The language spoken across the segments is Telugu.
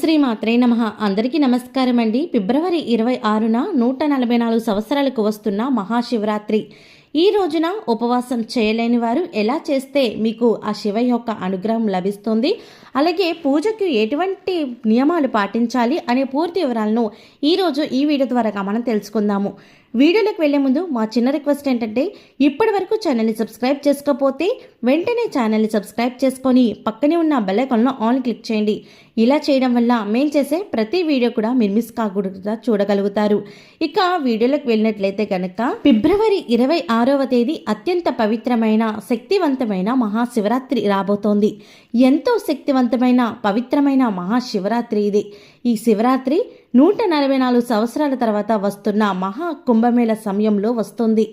శ్రీ మాత్రే నమ. అందరికీ నమస్కారం అండి ఫిబ్రవరి ఇరవై ఆరున నూట నలభై నాలుగు సంవత్సరాలకు వస్తున్న మహాశివరాత్రి. ఈ రోజున ఉపవాసం చేయలేని వారు ఎలా చేస్తే మీకు ఆ శివ యొక్క అనుగ్రహం లభిస్తుంది? అలాగే పూజకు ఎటువంటి నియమాలు పాటించాలి అనే పూర్తి వివరాలను ఈరోజు ఈ వీడియో ద్వారా మనం తెలుసుకుందాము. వీడియోలోకి వెళ్ళే ముందు మా చిన్న రిక్వెస్ట్ ఏంటంటే ఇప్పటి వరకు ఛానల్ని సబ్స్క్రైబ్ చేసుకోకపోతే వెంటనే ఛానల్ని సబ్స్క్రైబ్ చేసుకొని పక్కనే ఉన్న బెల్లైకాన్లో ఆన్ క్లిక్ చేయండి. ఇలా చేయడం వల్ల మేము చేసే ప్రతి వీడియో కూడా మీరు మిస్ కాకుండా చూడగలుగుతారు. ఇక వీడియోలోకి వెళ్ళినట్లయితే కనుక ఫిబ్రవరి ఇరవై ఆరవ తేదీ అత్యంత పవిత్రమైన శక్తివంతమైన మహాశివరాత్రి రాబోతోంది. ఎంతో శక్తివంత శక్తివంతమైన పవిత్రమైన మహాశివరాత్రి ఇది. ఈ శివరాత్రి నూట నలభై నాలుగు సంవత్సరాల తర్వాత వస్తున్న మహా కుంభమేళ సమయంలో వస్తుంది.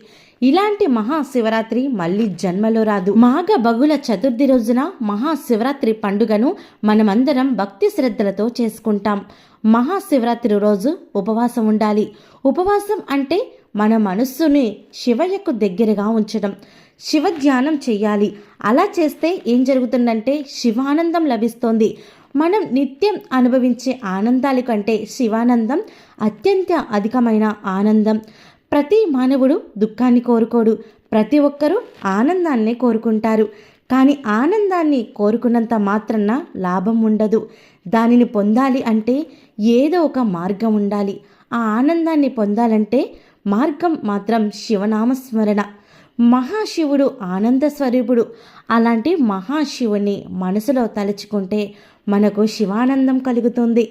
ఇలాంటి మహాశివరాత్రి మళ్ళీ జన్మలో రాదు. మాఘ బగుల చతుర్థి రోజున మహాశివరాత్రి పండుగను మనమందరం భక్తి శ్రద్ధలతో చేసుకుంటాం. మహాశివరాత్రి రోజు ఉపవాసం ఉండాలి. ఉపవాసం అంటే మన మనస్సుని శివయ్యకు దగ్గరగా ఉంచడం. శివ ధ్యానం చేయాలి. అలా చేస్తే ఏం జరుగుతుందంటే శివానందం లభిస్తోంది. మనం నిత్యం అనుభవించే ఆనందాల కంటే శివానందం అత్యంత అధికమైన ఆనందం. ప్రతి మానవుడు దుఃఖాన్ని కోరుకోడు. ప్రతి ఒక్కరూ ఆనందాన్నే కోరుకుంటారు. కానీ ఆనందాన్ని కోరుకున్నంత మాత్రాన లాభం ఉండదు. దానిని పొందాలి అంటే ఏదో ఒక మార్గం ఉండాలి. ఆ ఆనందాన్ని పొందాలంటే మార్గం మాత్రం శివనామస్మరణ. మహాశివుడు ఆనంద స్వరూపుడు. అలాంటి మహాశివుని మనసులో తలుచుకుంటే మనకు శివానందం కలుగుతుంది.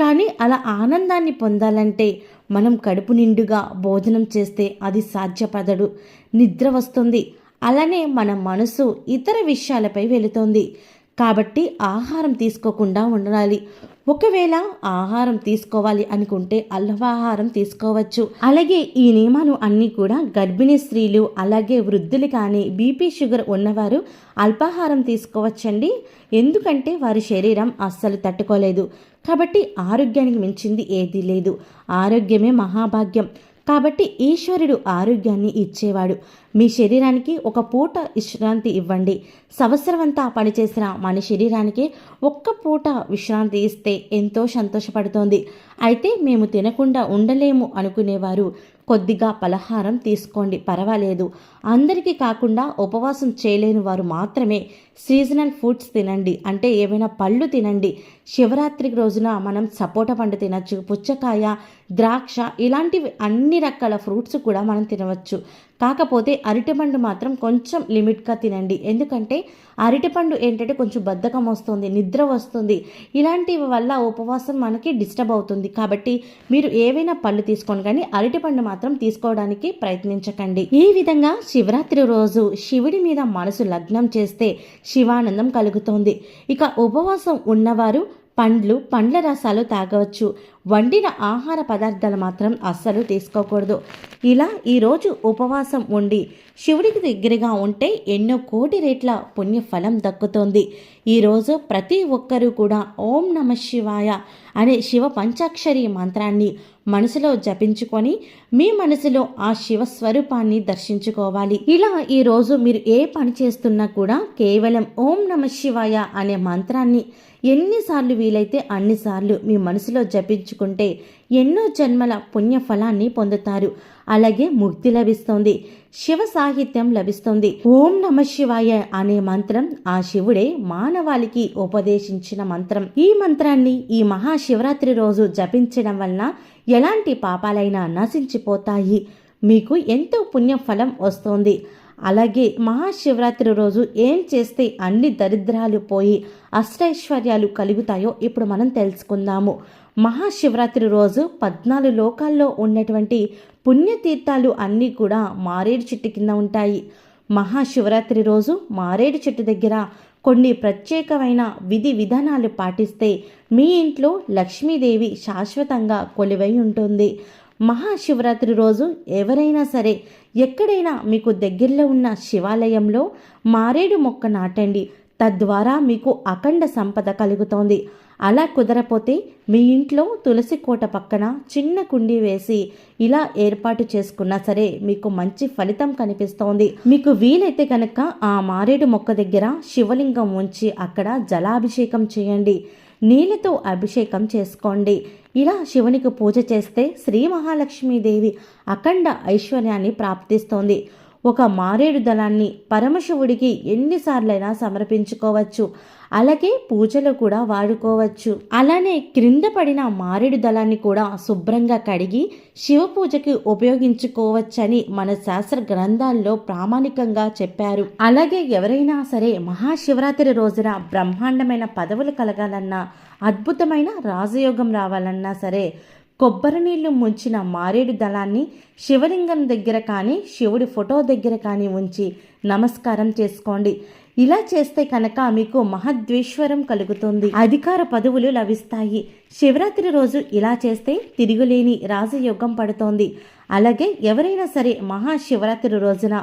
కానీ అలా ఆనందాన్ని పొందాలంటే మనం కడుపు నిండుగా భోజనం చేస్తే అది సాధ్యపడదు. నిద్ర వస్తుంది. అలానే మన మనసు ఇతర విషయాలపై వెళుతుంది. కాబట్టి ఆహారం తీసుకోకుండా ఉండాలి. ఒకవేళ ఆహారం తీసుకోవాలి అనుకుంటే అల్పాహారం తీసుకోవచ్చు. అలాగే ఈ నియమాలు అన్నీ కూడా గర్భిణీ స్త్రీలు అలాగే వృద్ధులు కానీ బీపీ షుగర్ ఉన్నవారు అల్పాహారం తీసుకోవచ్చండి. ఎందుకంటే వారి శరీరం అస్సలు తట్టుకోలేదు. కాబట్టి ఆరోగ్యానికి మించింది ఏదీ లేదు. ఆరోగ్యమే మహాభాగ్యం. కాబట్టి ఈశ్వరుడు ఆరోగ్యాన్ని ఇచ్చేవాడు. మీ శరీరానికి ఒక పూట విశ్రాంతి ఇవ్వండి. సంవత్సరమంతా పనిచేసిన మన శరీరానికి ఒక్క పూట విశ్రాంతి ఇస్తే ఎంతో సంతోషపడుతోంది. అయితే మేము తినకుండా ఉండలేము అనుకునేవారు. కొద్దిగా పలహారం తీసుకోండి పర్వాలేదు. అందరికీ కాకుండా ఉపవాసం చేయలేని వారు మాత్రమే సీజనల్ ఫుడ్స్ తినండి. అంటే ఏమైనా పళ్ళు తినండి. శివరాత్రి రోజున మనం సపోటా పండు తినచ్చు పుచ్చకాయ ద్రాక్ష ఇలాంటివి అన్ని రకాల ఫ్రూట్స్ కూడా మనం తినవచ్చు. కాకపోతే అరటిపండు మాత్రం కొంచెం లిమిట్గా తినండి. ఎందుకంటే అరటిపండు ఏంటంటే కొంచెం బద్ధకం వస్తుంది నిద్ర వస్తుంది. ఇలాంటివి వల్ల ఉపవాసం మనకి డిస్టర్బ్ అవుతుంది. కాబట్టి మీరు ఏవైనా పళ్ళు తీసుకోండి. కానీ అరటిపండు మాత్రం తీసుకోవడానికి ప్రయత్నించకండి. ఈ విధంగా శివరాత్రి రోజు శివుడి మీద మనసు లగ్నం చేస్తే శివానందం కలుగుతోంది. ఇక ఉపవాసం ఉన్నవారు పండ్లు పండ్ల రసాలు తాగవచ్చు. వండిన ఆహార పదార్థాలు మాత్రం అస్సలు తీసుకోకూడదు. ఇలా ఈరోజు ఉపవాసం ఉండి శివుడికి దగ్గరగా ఉంటే ఎన్నో కోటి రేట్ల పుణ్యఫలం దక్కుతోంది. ఈరోజు ప్రతి ఒక్కరూ కూడా ఓం నమ శివాయ అనే శివ పంచాక్షరి మంత్రాన్ని మనసులో జపించుకొని మీ మనసులో ఆ శివ స్వరూపాన్ని దర్శించుకోవాలి. ఇలా ఈరోజు మీరు ఏ పని చేస్తున్నా కూడా కేవలం ఓం నమ శివాయ అనే మంత్రాన్ని ఎన్నిసార్లు వీలైతే అన్నిసార్లు మీ మనసులో జపించు జపించుకుంటే ఎన్నో జన్మల పుణ్యఫలాన్ని పొందుతారు. అలాగే ముక్తి లభిస్తుంది. శివ సాహిత్యం లభిస్తుంది. ఓం నమ శివాయ అనే మంత్రం ఆ శివుడే మానవాళికి ఉపదేశించిన మంత్రం. ఈ మంత్రాన్ని ఈ మహాశివరాత్రి రోజు జపించడం వలన ఎలాంటి పాపాలైనా నశించిపోతాయి. మీకు ఎంతో పుణ్యఫలం వస్తుంది. అలాగే మహాశివరాత్రి రోజు ఏం చేస్తే అన్ని దరిద్రాలు పోయి అష్టైశ్వర్యాలు కలుగుతాయో ఇప్పుడు మనం తెలుసుకుందాము. మహాశివరాత్రి రోజు పద్నాలుగు లోకాల్లో ఉన్నటువంటి పుణ్యతీర్థాలు అన్నీ కూడా మారేడు చెట్టు కింద ఉంటాయి. మహాశివరాత్రి రోజు మారేడు చెట్టు దగ్గర కొన్ని ప్రత్యేకమైన విధి విధానాలు పాటిస్తే మీ ఇంట్లో లక్ష్మీదేవి శాశ్వతంగా కొలువై ఉంటుంది. మహాశివరాత్రి రోజు ఎవరైనా సరే ఎక్కడైనా మీకు దగ్గరలో ఉన్న శివాలయంలో మారేడు మొక్క నాటండి. తద్వారా మీకు అఖండ సంపద కలుగుతోంది. అలా కుదరపోతే మీ ఇంట్లో తులసి కోట పక్కన చిన్న కుండీ వేసి ఇలా ఏర్పాటు చేసుకున్నా సరే మీకు మంచి ఫలితం కనిపిస్తోంది. మీకు వీలైతే కనుక ఆ మారేడు మొక్క దగ్గర శివలింగం ఉంచి అక్కడ జలాభిషేకం చేయండి. నీళ్ళతో అభిషేకం చేసుకోండి. ఇలా శివునికి పూజ చేస్తే శ్రీ మహాలక్ష్మీదేవి అఖండ ఐశ్వర్యాన్ని ప్రాప్తిస్తోంది. ఒక మారేడు దళాన్ని పరమశివుడికి ఎన్నిసార్లైనా సమర్పించుకోవచ్చు. అలాగే పూజలు కూడా వాడుకోవచ్చు. అలానే క్రింద పడిన మారేడు దళాన్ని కూడా శుభ్రంగా కడిగి శివ పూజకి ఉపయోగించుకోవచ్చని మన శాస్త్ర గ్రంథాల్లో ప్రామాణికంగా చెప్పారు. అలాగే ఎవరైనా సరే మహాశివరాత్రి రోజున బ్రహ్మాండమైన పదవులు కలగాలన్నా అద్భుతమైన రాజయోగం రావాలన్నా సరే కొబ్బరి నీళ్ళు ముంచిన మారేడు దళాన్ని శివలింగం దగ్గర కానీ శివుడి ఫోటో దగ్గర కానీ ఉంచి నమస్కారం చేసుకోండి. ఇలా చేస్తే కనుక మీకు మహద్వేశ్వరం కలుగుతుంది. అధికార పదవులు లభిస్తాయి. శివరాత్రి రోజు ఇలా చేస్తే తిరుగులేని రాజయోగం పడుతోంది. అలాగే ఎవరైనా సరే మహాశివరాత్రి రోజున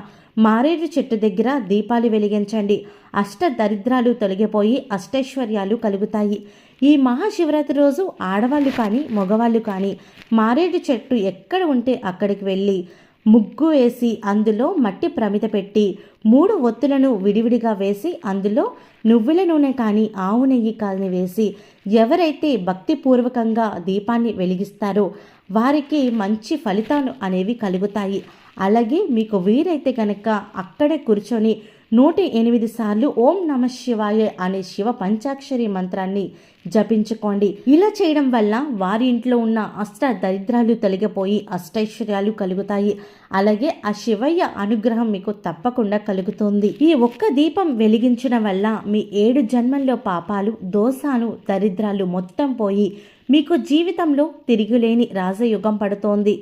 మారేడు చెట్టు దగ్గర దీపాలు వెలిగించండి. అష్ట దరిద్రాలు తొలగిపోయి అష్టైశ్వర్యాలు కలుగుతాయి. ఈ మహాశివరాత్రి రోజు ఆడవాళ్ళు కానీ మగవాళ్ళు కానీ మారేడు చెట్టు ఎక్కడ ఉంటే అక్కడికి వెళ్ళి ముగ్గు వేసి అందులో మట్టి ప్రమిత పెట్టి మూడు ఒత్తులను విడివిడిగా వేసి అందులో నువ్వుల నూనె కానీ ఆవు నెయ్యి కానీ వేసి ఎవరైతే భక్తిపూర్వకంగా దీపాన్ని వెలిగిస్తారో వారికి మంచి ఫలితాలు అనేవి కలుగుతాయి. అలాగే మీకు వీరైతే కనుక అక్కడే కూర్చొని నూట ఎనిమిది సార్లు ఓం నమ శివాయ అనే శివ పంచాక్షరి మంత్రాన్ని జపించుకోండి. ఇలా చేయడం వల్ల వారి ఇంట్లో ఉన్న అష్ట దరిద్రాలు తొలగిపోయి అష్టైశ్వర్యాలు కలుగుతాయి. అలాగే ఆ శివయ్య అనుగ్రహం మీకు తప్పకుండా కలుగుతుంది. ఈ ఒక్క దీపం వెలిగించడం వల్ల మీ ఏడు జన్మల్లో పాపాలు దోషాలు దరిద్రాలు మొత్తం పోయి మీకు జీవితంలో తిరిగిలేని రాజయుగం పడుతోంది.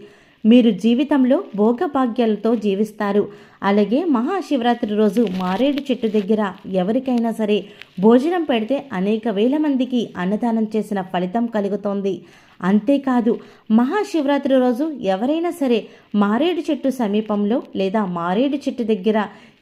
మీరు జీవితంలో భోగభాగ్యాలతో జీవిస్తారు. అలాగే మహాశివరాత్రి రోజు మారేడు చెట్టు దగ్గర ఎవరికైనా సరే భోజనం పెడితే అనేక వేల మందికి అన్నదానం చేసిన ఫలితం కలుగుతోంది. అంతేకాదు మహాశివరాత్రి రోజు ఎవరైనా సరే మారేడు చెట్టు సమీపంలో లేదా మారేడు చెట్టు దగ్గర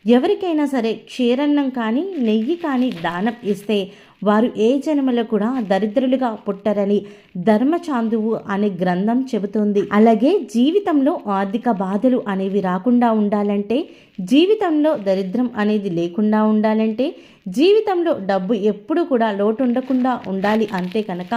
ఎవరికైనా సరే క్షీరన్నం కానీ నెయ్యి కానీ దానం ఇస్తే వారు ఏ జన్మలో కూడా దరిద్రులుగా పుట్టరని ధర్మచాందువు అనే గ్రంథం చెబుతుంది. అలాగే జీవితంలో ఆర్థిక బాధలు అనేవి రాకుండా ఉండాలంటే జీవితంలో దరిద్రం అనేది లేకుండా ఉండాలంటే జీవితంలో డబ్బు ఎప్పుడు కూడా లోటు ఉండకుండా ఉండాలి అంతే కనుక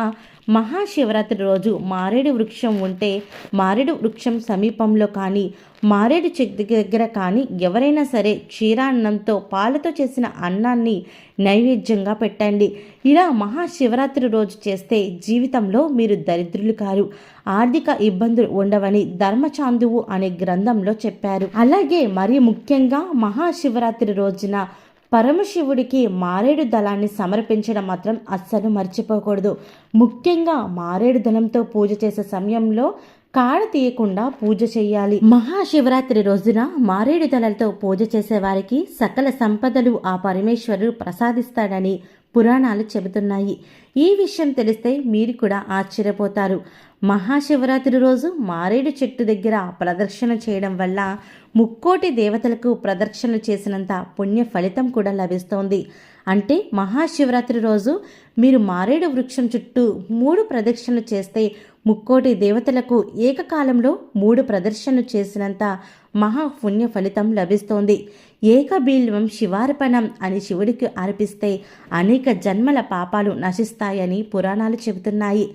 మహాశివరాత్రి రోజు మారేడు వృక్షం ఉంటే మారేడు వృక్షం సమీపంలో కానీ మారేడు చెట్టు దగ్గర కానీ ఎవరైనా సరే క్షీరాన్నంతో పాలతో చేసిన అన్నాన్ని నైవేద్యంగా పెట్టండి. ఇలా మహాశివరాత్రి రోజు చేస్తే జీవితంలో మీరు దరిద్రులు కారు. ఆర్థిక ఇబ్బందులు ఉండవని ధర్మచాందువు అనే గ్రంథంలో చెప్పారు. అలాగే మరి ముఖ్యంగా మహాశివరాత్రి రోజున పరమశివుడికి మారేడు దళాన్ని సమర్పించడం మాత్రం అస్సలు మర్చిపోకూడదు. ముఖ్యంగా మారేడు దళంతో పూజ చేసే సమయంలో కాడ తీయకుండా పూజ చేయాలి. మహాశివరాత్రి రోజున మారేడు దళాలతో పూజ చేసే వారికి సకల సంపదలు ఆ పరమేశ్వరుడు ప్రసాదిస్తాడని పురాణాలు చెబుతున్నాయి. ఈ విషయం తెలిస్తే మీరు కూడా ఆశ్చర్యపోతారు. మహాశివరాత్రి రోజు మారేడు చెట్టు దగ్గర ప్రదర్శన చేయడం వల్ల ముక్కోటి దేవతలకు ప్రదర్శనలు చేసినంత పుణ్య ఫలితం కూడా లభిస్తోంది. అంటే మహాశివరాత్రి రోజు మీరు మారేడు వృక్షం చుట్టూ మూడు ప్రదక్షిణలు చేస్తే ముక్కోటి దేవతలకు ఏకకాలంలో మూడు ప్రదర్శనలు చేసినంత మహాపుణ్య ఫలితం లభిస్తోంది. ఏకబీల్వం శివార్పణం అని శివుడికి అర్పిస్తే అనేక జన్మల పాపాలు నశిస్తాయని పురాణాలు చెబుతున్నాయి.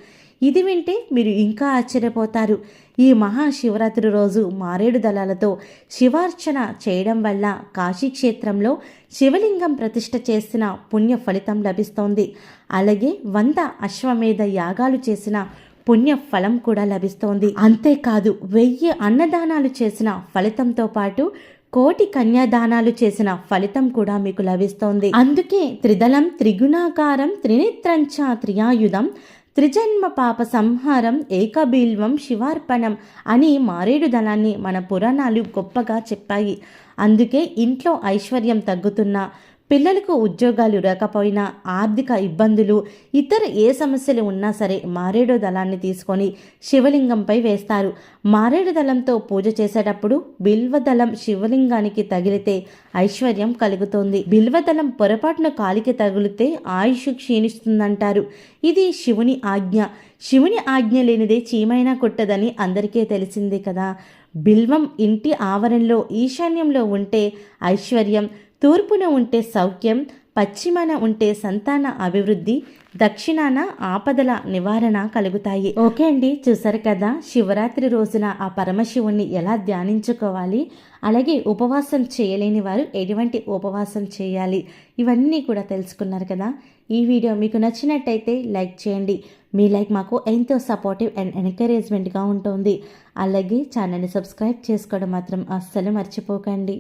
ఇది వింటే మీరు ఇంకా ఆశ్చర్యపోతారు. ఈ మహాశివరాత్రి రోజు మారేడు దళాలతో శివార్చన చేయడం వల్ల కాశీక్షేత్రంలో శివలింగం ప్రతిష్ట చేసిన పుణ్య ఫలితం లభిస్తోంది. అలాగే వంద అశ్వమేధ యాగాలు చేసిన పుణ్య ఫలం కూడా లభిస్తోంది. అంతేకాదు వెయ్యి అన్నదానాలు చేసిన ఫలితంతో పాటు కోటి కన్యాదానాలు చేసిన ఫలితం కూడా మీకు లభిస్తోంది. అందుకే త్రిదళం త్రిగుణాకారం త్రినేత్రంచ త్రియాయుధం త్రిజన్మ పాప సంహారం ఏకబీల్వం శివార్పణం అని మారేడు దళాన్ని మన పురాణాలు గొప్పగా చెప్పాయి. అందుకే ఇంట్లో ఐశ్వర్యం తగ్గుతున్నా. పిల్లలకు ఉద్యోగాలు రాకపోయినా ఆర్థిక ఇబ్బందులు ఇతర ఏ సమస్యలు ఉన్నా సరే మారేడు దళాన్ని తీసుకొని శివలింగంపై వేస్తారు. మారేడు దళంతో పూజ చేసేటప్పుడు బిల్వదళం శివలింగానికి తగిలితే ఐశ్వర్యం కలుగుతుంది. బిల్వదళం పొరపాటున కాలికి తగిలితే ఆయుష్ క్షీణిస్తుందంటారు. ఇది శివుని ఆజ్ఞ. శివుని ఆజ్ఞ లేనిదే చీమైనా కొట్టదని అందరికీ తెలిసిందే కదా. బిల్వం ఇంటి ఆవరణలో ఈశాన్యంలో ఉంటే ఐశ్వర్యం తూర్పున ఉంటే సౌఖ్యం పశ్చిమన ఉంటే సంతాన అభివృద్ధి దక్షిణాన ఆపదల నివారణ కలుగుతాయి. ఓకే అండి చూసారు కదా శివరాత్రి రోజున ఆ పరమశివుణ్ణి ఎలా ధ్యానించుకోవాలి? అలాగే ఉపవాసం చేయలేని వారు ఎటువంటి ఉపవాసం చేయాలి? ఇవన్నీ కూడా తెలుసుకున్నారు కదా. ఈ వీడియో మీకు నచ్చినట్టయితే లైక్ చేయండి. మీ లైక్ మాకు ఎంతో సపోర్టివ్ అండ్ ఎంకరేజ్మెంట్గా ఉంటుంది. అలాగే ఛానల్ని సబ్స్క్రైబ్ చేసుకోవడం మాత్రం అస్సలు మర్చిపోకండి.